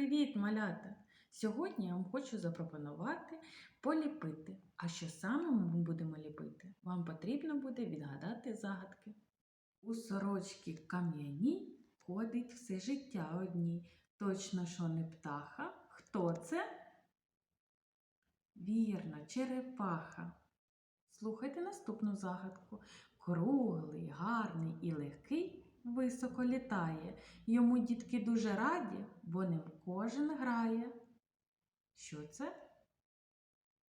Привіт, малята! Сьогодні я вам хочу запропонувати поліпити. А що саме ми будемо ліпити? Вам потрібно буде відгадати загадки. У сорочки кам'яні ходить все життя одній. Точно, що не птаха. Хто це? Вірно, черепаха. Слухайте наступну загадку. Круглий, гарний і легкий високо літає. Йому дітки дуже раді, бо ним кожен грає. Що це?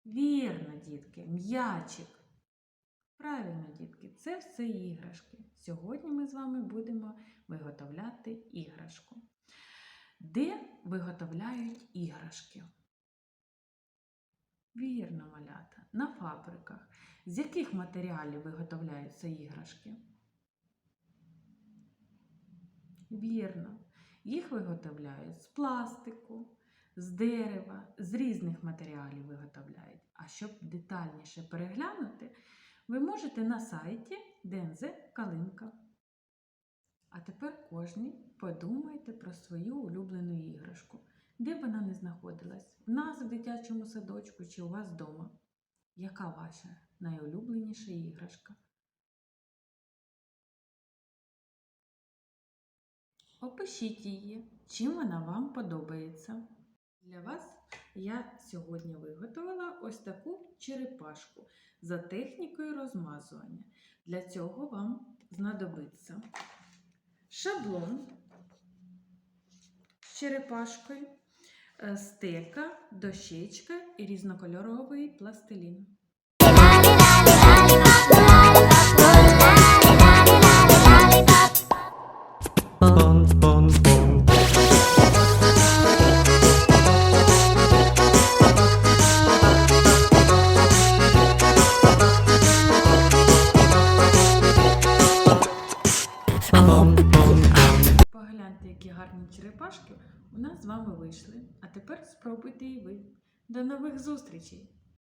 Вірно, дітки, м'ячик. Правильно, дітки, це все іграшки. Сьогодні ми з вами будемо виготовляти іграшку. Де виготовляють іграшки? Вірно, малята, на фабриках. З яких матеріалів виготовляються іграшки? Вірно, їх виготовляють з пластику, з дерева, з різних матеріалів виготовляють. А щоб детальніше переглянути, ви можете на сайті ДНЗ Калинка. А тепер кожний подумайте про свою улюблену іграшку, де б вона не знаходилась, в нас в дитячому садочку чи у вас вдома. Яка ваша найулюбленіша іграшка? Опишіть її, чим вона вам подобається. Для вас я сьогодні виготовила ось таку черепашку за технікою розмазування. Для цього вам знадобиться шаблон з черепашкою, е, стека, дощечка і різнокольоровий пластилін. Погляньте, які гарні черепашки у нас з вами вийшли. А тепер спробуйте і ви. До нових зустрічей!